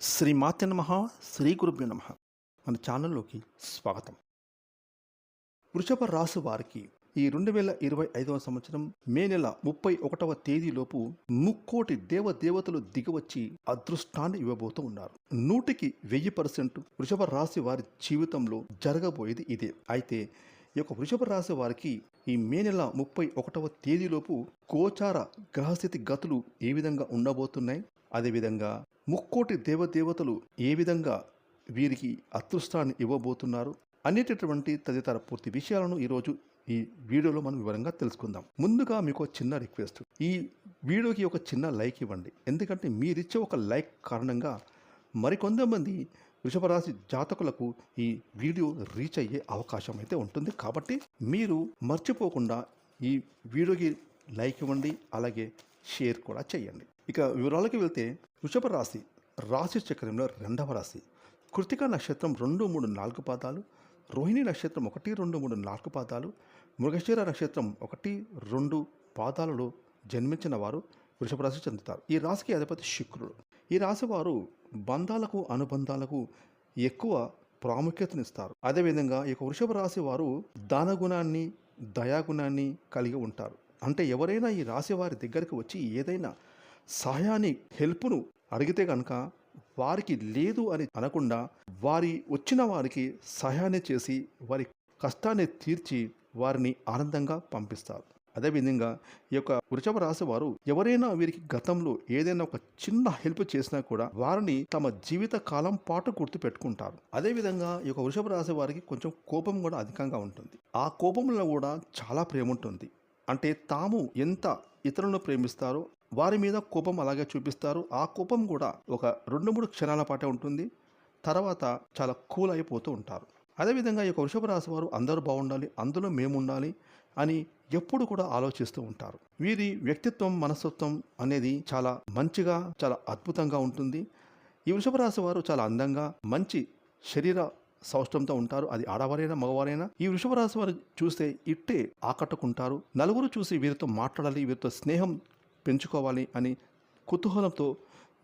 శ్రీ మాత్య నమ శ్రీ గురుభ్యు నమ. మన ఛానల్లోకి స్వాగతం. వృషభ రాశి వారికి ఈ రెండు వేల ఇరవై ఐదవ సంవత్సరం మే నెల ముప్పై ఒకటవ తేదీలోపు ముక్కోటి దేవ దేవతలు దిగవచ్చి అదృష్టాన్ని ఇవ్వబోతూ ఉన్నారు. నూటికి వెయ్యి పర్సెంట్ వృషభ రాశి వారి జీవితంలో జరగబోయేది ఇదే. అయితే ఈ యొక్క వృషభ రాశి వారికి ఈ మే నెల ముప్పై ఒకటవ తేదీలోపు గోచార గ్రహస్థితి గతులు ఏ విధంగా ఉండబోతున్నాయి? అదేవిధంగా ముక్కోటి దేవదేవతలు ఏ విధంగా వీరికి అదృష్టాన్ని ఇవ్వబోతున్నారు అనేటటువంటి తదితర పూర్తి విషయాలను ఈరోజు ఈ వీడియోలో మనం వివరంగా తెలుసుకుందాం. ముందుగా మీకు ఒక చిన్న రిక్వెస్ట్. ఈ వీడియోకి ఒక చిన్న లైక్ ఇవ్వండి. ఎందుకంటే మీరిచ్చే ఒక లైక్ కారణంగా మరికొంతమంది వృషభరాశి జాతకులకు ఈ వీడియో రీచ్ అయ్యే అవకాశం అయితే ఉంటుంది. కాబట్టి మీరు మర్చిపోకుండా ఈ వీడియోకి లైక్ ఇవ్వండి. అలాగే షేర్ కూడా చేయండి. ఇక వివరాలకు వెళ్తే వృషభ రాశి రాశి చక్రంలో రెండవ రాశి. కృతిక నక్షత్రం రెండు మూడు నాలుగు పాదాలు రోహిణి నక్షత్రం ఒకటి రెండు మూడు నాలుగు పాదాలు మృగశీర నక్షత్రం ఒకటి రెండు పాదాలలో జన్మించిన వారు వృషభ రాశి చెందుతారు. ఈ రాశికి అధిపతి శుక్రుడు. ఈ రాశి వారు బంధాలకు అనుబంధాలకు ఎక్కువ ప్రాముఖ్యతనిస్తారు. అదేవిధంగా ఈ వృషభ రాశి వారు దానగుణాన్ని దయాగుణాన్ని కలిగి ఉంటారు. అంటే ఎవరైనా ఈ రాశి వారి దగ్గరికి వచ్చి ఏదైనా సహాయాన్ని హెల్ప్ను అడిగితే కనుక వారికి లేదు అని అనకుండా వారి వచ్చిన వారికి సహాయాన్ని చేసి వారి కష్టాన్ని తీర్చి వారిని ఆనందంగా పంపిస్తారు. అదేవిధంగా ఈ యొక్క వృషభ రాశి వారు ఎవరైనా వీరికి గతంలో ఏదైనా ఒక చిన్న హెల్ప్ చేసినా కూడా వారిని తమ జీవిత కాలం పాటు గుర్తు పెట్టుకుంటారు. అదేవిధంగా ఈ యొక్క వృషభ రాశి వారికి కొంచెం కోపం కూడా అధికంగా ఉంటుంది. ఆ కోపంలో కూడా చాలా ప్రేమ ఉంటుంది. అంటే తాము ఎంత ఇతరులను ప్రేమిస్తారో వారి మీద కోపం అలాగే చూపిస్తారు. ఆ కోపం కూడా ఒక రెండు మూడు క్షణాల పాటే ఉంటుంది. తర్వాత చాలా కూల్ అయిపోతూ ఉంటారు. అదేవిధంగా ఈ యొక్క వృషభ రాశి వారు అందరూ బాగుండాలి అందులో మేము ఉండాలి అని ఎప్పుడు కూడా ఆలోచిస్తూ ఉంటారు. వీరి వ్యక్తిత్వం మనస్తత్వం అనేది చాలా మంచిగా చాలా అద్భుతంగా ఉంటుంది. ఈ వృషభ రాశి వారు చాలా అందంగా మంచి శరీర సౌష్టంతో ఉంటారు. అది ఆడవారైనా మగవారైనా. ఈ వృషభ రాశి వారు చూస్తే ఇట్టే ఆకట్టుకుంటారు. నలుగురు చూసి వీరితో మాట్లాడాలి వీరితో స్నేహం పెంచుకోవాలి అని కుతూహలంతో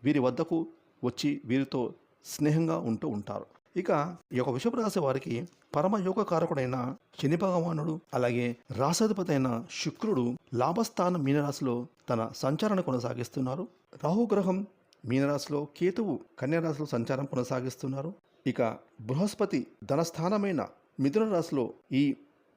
వీరి వద్దకు వచ్చి వీరితో స్నేహంగా ఉంటూ ఉంటారు. ఇక ఈ యొక్క వృషభ రాశి వారికి పరమ యోగకారకుడైన శని భగవానుడు అలాగే రాసాధిపతి అయిన శుక్రుడు లాభస్థానం మీనరాశిలో తన సంచారణ కొనసాగిస్తున్నారు. రాహుగ్రహం మీనరాశిలో కేతువు కన్యారాశిలో సంచారం కొనసాగిస్తున్నారు. ఇక బృహస్పతి ధనస్థానమైన మిథున రాశిలో ఈ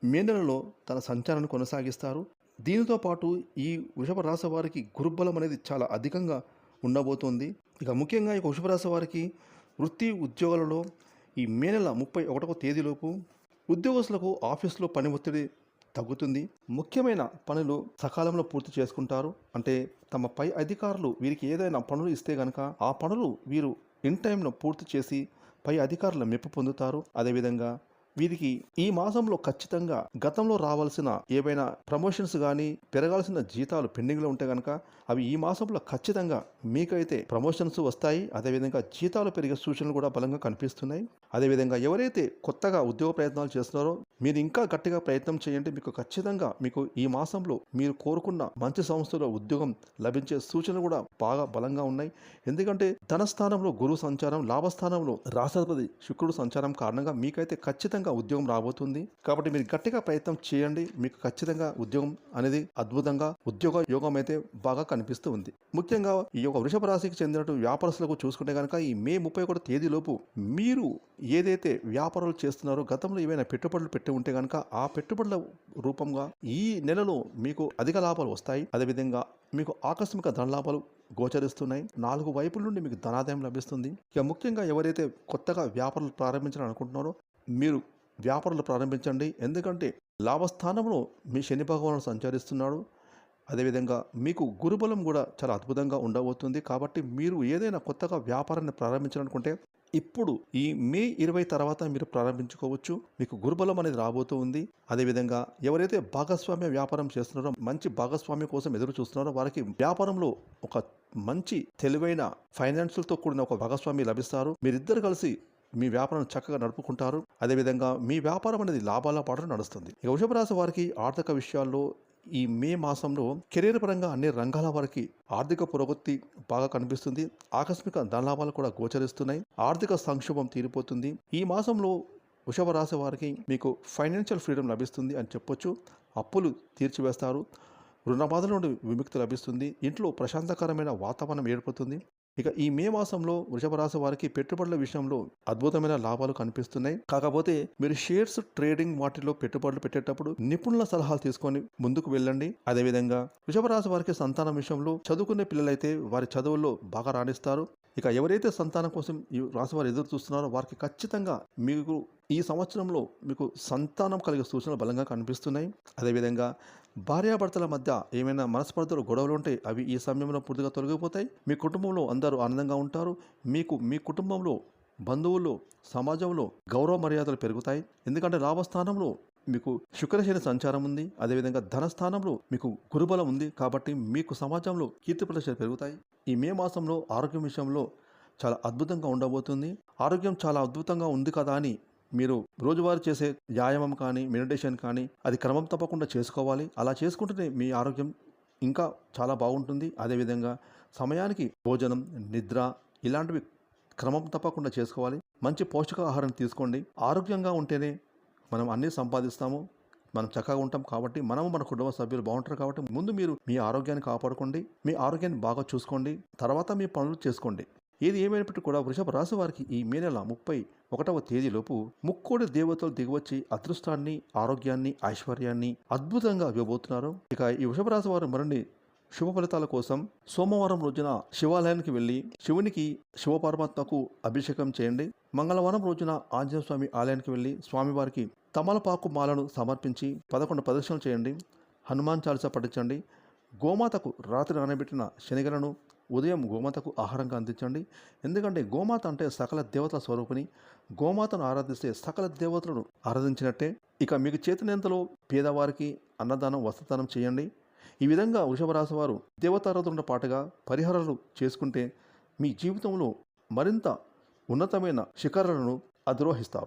మే నెలలో తన సంచారాన్ని కొనసాగిస్తారు. దీనితో పాటు ఈ వృషభ రాశి వారికి గురుబలం అనేది చాలా అధికంగా ఉండబోతోంది. ఇక ముఖ్యంగా ఈ వృషభ రాశి వారికి వృత్తి ఉద్యోగాలలో ఈ మే నెల ముప్పై ఒకటవ తేదీలోపు ఉద్యోగస్తులకు ఆఫీసులో పని ఒత్తిడి తగ్గుతుంది. ముఖ్యమైన పనులు సకాలంలో పూర్తి చేసుకుంటారు. అంటే తమ పై అధికారులు వీరికి ఏదైనా పనులు ఇస్తే గనక ఆ పనులు వీరు ఇన్ టైంలో పూర్తి చేసి పై అధికారుల మెప్పు పొందుతారు. అదేవిధంగా వీరికి ఈ మాసంలో ఖచ్చితంగా గతంలో రావాల్సిన ఏవైనా ప్రమోషన్స్ కానీ పెరగాల్సిన జీతాలు పెండింగ్లో ఉంటే కనుక అవి ఈ మాసంలో ఖచ్చితంగా మీకైతే ప్రమోషన్స్ వస్తాయి. అదేవిధంగా జీతాలు పెరిగే సూచనలు కూడా బలంగా కనిపిస్తున్నాయి. అదేవిధంగా ఎవరైతే కొత్తగా ఉద్యోగ ప్రయత్నాలు చేస్తున్నారో మీరు ఇంకా గట్టిగా ప్రయత్నం చేయండి. మీకు ఖచ్చితంగా మీకు ఈ మాసంలో మీరు కోరుకున్న మంచి సంస్థలో ఉద్యోగం లభించే సూచనలు కూడా బాగా బలంగా ఉన్నాయి. ఎందుకంటే ధనస్థానంలో గురువు సంచారం లాభస్థానంలో రాష్ట్రపతి శుక్రుడు సంచారం కారణంగా మీకైతే ఖచ్చితంగా ఉద్యోగం రాబోతుంది. కాబట్టి మీరు గట్టిగా ప్రయత్నం చేయండి. మీకు ఖచ్చితంగా ఉద్యోగం అనేది అద్భుతంగా ఉద్యోగ యోగం అయితే బాగా కనిపిస్తూ ఉంది. ముఖ్యంగా ఈ యొక్క వృషభ రాశికి చెందినట్టు వ్యాపారస్తులకు చూసుకుంటే కనుక ఈ మే ముప్పై ఒకటి తేదీలోపు మీరు ఏదైతే వ్యాపారాలు చేస్తున్నారో గతంలో ఏవైనా పెట్టుబడులు పెట్టి ఉంటే కనుక ఆ పెట్టుబడుల రూపంగా ఈ నెలలో మీకు అధిక లాభాలు వస్తాయి. అదేవిధంగా మీకు ఆకస్మిక ధన లాభాలు గోచరిస్తున్నాయి. నాలుగు వైపుల నుండి మీకు ధనాదాయం లభిస్తుంది. ఇక ముఖ్యంగా ఎవరైతే కొత్తగా వ్యాపారాలు ప్రారంభించాలనుకుంటున్నారో మీరు వ్యాపారాలు ప్రారంభించండి. ఎందుకంటే లాభస్థానంలో మీ శని భగవానుడు సంచరిస్తున్నాడు. అదేవిధంగా మీకు గురుబలం కూడా చాలా అద్భుతంగా ఉండబోతుంది. కాబట్టి మీరు ఏదైనా కొత్తగా వ్యాపారాన్ని ప్రారంభించాలనుకుంటే ఇప్పుడు ఈ మే ఇరవై తర్వాత మీరు ప్రారంభించుకోవచ్చు. మీకు గురుబలం అనేది రాబోతూ ఉంది అదేవిధంగా ఎవరైతే భాగస్వామ్య వ్యాపారం చేస్తున్నారో మంచి భాగస్వామ్యం కోసం ఎదురు చూస్తున్నారో వారికి వ్యాపారంలో ఒక మంచి తెలివైన ఫైనాన్షియల్తో కూడిన ఒక భాగస్వామి లభిస్తారు. మీరిద్దరు కలిసి మీ వ్యాపారం చక్కగా నడుపుకుంటారు. అదేవిధంగా మీ వ్యాపారం అనేది లాభాల పాటలు నడుస్తుంది. ఇక వృషభ రాశి వారికి ఆర్థిక విషయాల్లో ఈ మే మాసంలో కెరీర్ పరంగా అన్ని రంగాల వారికి ఆర్థిక పురోగతి బాగా కనిపిస్తుంది. ఆకస్మిక ధనలాభాలు కూడా గోచరిస్తున్నాయి. ఆర్థిక సంక్షోభం తీరిపోతుంది. ఈ మాసంలో వృషభ రాశి వారికి మీకు ఫైనాన్షియల్ ఫ్రీడమ్ లభిస్తుంది అని చెప్పొచ్చు. అప్పులు తీర్చివేస్తారు. రుణబాధల నుండి విముక్తి లభిస్తుంది. ఇంట్లో ప్రశాంతకరమైన వాతావరణం ఏర్పడుతుంది. ఇక ఈ మే మాసంలో వృషభ రాశి వారికి పెట్టుబడుల విషయంలో అద్భుతమైన లాభాలు కనిపిస్తున్నాయి. కాకపోతే మీరు షేర్స్ ట్రేడింగ్ వాటిలో పెట్టుబడులు పెట్టేటప్పుడు నిపుణుల సలహాలు తీసుకొని ముందుకు వెళ్ళండి. అదేవిధంగా వృషభ రాశి వారికి సంతానం విషయంలో చదువుకునే పిల్లలైతే వారి చదువుల్లో బాగా రాణిస్తారు. ఇక ఎవరైతే సంతానం కోసం ఈ రాశి వారు ఎదురు చూస్తున్నారో వారికి ఖచ్చితంగా మీకు ఈ సంవత్సరంలో మీకు సంతానం కలిగే సూచనలు బలంగా కనిపిస్తున్నాయి. అదేవిధంగా భార్యాభర్తల మధ్య ఏమైనా మనస్పర్ధలు గొడవలు ఉంటే అవి ఈ సమయంలో పూర్తిగా తొలగిపోతాయి. మీ కుటుంబంలో అందరూ ఆనందంగా ఉంటారు. మీకు మీ కుటుంబంలో బంధువులు సమాజంలో గౌరవ మర్యాదలు పెరుగుతాయి. ఎందుకంటే లాభస్థానంలో మీకు శుక్రశని సంచారం ఉంది. అదేవిధంగా ధనస్థానంలో మీకు గురుబలం ఉంది. కాబట్టి మీకు సమాజంలో కీర్తి ప్రదర్శనలు పెరుగుతాయి. ఈ మే మాసంలో ఆరోగ్యం విషయంలో చాలా అద్భుతంగా ఉండబోతుంది. ఆరోగ్యం చాలా అద్భుతంగా ఉంది కదా అని మీరు రోజువారు చేసే వ్యాయామం కానీ మెడిటేషన్ కానీ అది క్రమం తప్పకుండా చేసుకోవాలి. అలా చేసుకుంటేనే మీ ఆరోగ్యం ఇంకా చాలా బాగుంటుంది. అదేవిధంగా సమయానికి భోజనం నిద్ర ఇలాంటివి క్రమం తప్పకుండా చేసుకోవాలి. మంచి పౌష్టికాహారం తీసుకోండి. ఆరోగ్యంగా ఉంటేనే మనం అన్నీ సంపాదిస్తాము. మనం చక్కగా ఉంటాం కాబట్టి మనము మన కుటుంబ సభ్యులు బాగుంటారు కాబట్టి ముందు మీరు మీ ఆరోగ్యాన్ని కాపాడుకోండి. మీ ఆరోగ్యాన్ని బాగా చూసుకోండి. తర్వాత మీ పనులు చేసుకోండి. ఏది ఏమైనప్పటికీ కూడా వృషభ రాశి వారికి ఈ మే నెల ముప్పై ఒకటవ తేదీలోపు ముక్కోడి దేవతలు దిగివచ్చి అదృష్టాన్ని ఆరోగ్యాన్ని ఐశ్వర్యాన్ని అద్భుతంగా ఇవ్వబోతున్నారు ఇక ఈ వృషభ రాశి వారు మరిన్ని శుభ ఫలితాల కోసం సోమవారం రోజున శివాలయానికి వెళ్ళి శివునికి శివపరమాత్మకు అభిషేకం చేయండి. మంగళవారం రోజున ఆంజనేయ స్వామి ఆలయానికి వెళ్ళి స్వామివారికి తమలపాకు మాలను సమర్పించి పదకొండు ప్రదక్షిణలు చేయండి. హనుమాన్ చాలీసా పఠించండి. గోమాతకు రాత్రి నానబెట్టిన శనిగలను ఉదయం గోమాతకు ఆహారంగా అందించండి. ఎందుకంటే గోమాత అంటే సకల దేవతల స్వరూపిణి. గోమాతను ఆరాధిస్తే సకల దేవతలను ఆరాధించినట్టే. ఇక మీకు చేతినంతలో పేదవారికి అన్నదానం వస్త్రదానం చేయండి. ఈ విధంగా వృషభ రాశి వారు దేవతారాధనతో పాటుగా పరిహారాలు చేసుకుంటే మీ జీవితంలో మరింత ఉన్నతమైన శిఖరాలను అధిరోహిస్తారు.